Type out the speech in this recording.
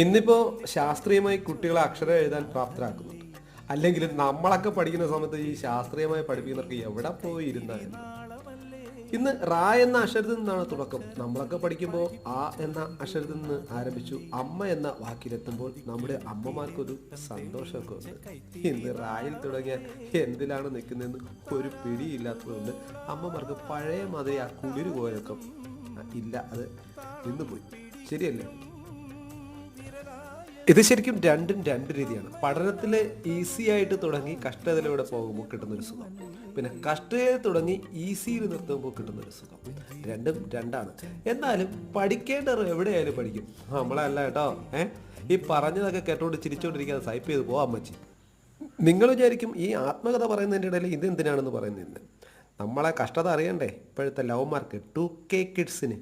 ഇന്നിപ്പോ ശാസ്ത്രീയമായി കുട്ടികളെ അക്ഷരം എഴുതാൻ പ്രാപ്തരാക്കുന്നുണ്ട് അല്ലെങ്കിൽ നമ്മളൊക്കെ പഠിക്കുന്ന സമയത്ത് ഈ ശാസ്ത്രീയമായി പഠിപ്പിക്കുന്നവർക്ക് എവിടെ പോയി ഇരുന്നാലും ഇന്ന് റാ എന്ന അക്ഷരത്തിൽ നിന്നാണ് തുടക്കം. നമ്മളൊക്കെ പഠിക്കുമ്പോൾ ആ എന്ന അക്ഷരത്തിൽ നിന്ന് ആരംഭിച്ചു. അമ്മ എന്ന വാക്കിലെത്തുമ്പോൾ നമ്മുടെ അമ്മമാർക്കൊരു സന്തോഷമൊക്കെ ഉണ്ട്. ഇന്ന് റായിൽ തുടങ്ങിയ എന്തിലാണ് നിൽക്കുന്നതെന്ന് ഒരു പിടിയില്ലാത്തതുകൊണ്ട് അമ്മമാർക്ക് പഴയ മാതിരി ആ കുളിര് ഇല്ല. അത് നിന്ന് പോയി ശരിയല്ലേ? ഇത് ശരിക്കും രണ്ടും രണ്ട് രീതിയാണ്. പഠനത്തിൽ ഈസി ആയിട്ട് തുടങ്ങി കഷ്ടതയിലൂടെ പോകുമ്പോൾ കിട്ടുന്നൊരു സുഖം. പിന്നെ കഷ്ടതയിൽ തുടങ്ങി ഈസിയിൽ നിർത്തുമ്പോൾ കിട്ടുന്നൊരു സുഖം. രണ്ടും രണ്ടാണ്. എന്നാലും പഠിക്കേണ്ടവർ എവിടെയായാലും പഠിക്കും. നമ്മളല്ല കേട്ടോ ഏ? ഈ പറഞ്ഞതൊക്കെ കേട്ടോണ്ട് ചിരിച്ചോണ്ടിരിക്കാതെ സൈപ്പ് ചെയ്ത് പോവാം അമ്മച്ചി. നിങ്ങൾ വിചാരിക്കും ഈ ആത്മകഥ പറയുന്നതിന്റെ ഇടയിൽ ഇത് എന്തിനാണെന്ന് പറയുന്നതിന്. നമ്മളെ കഷ്ടത അറിയണ്ടേ? ഇപ്പോഴത്തെ ലവ് മാർക്ക് ടു കെ കിഡ്സിന്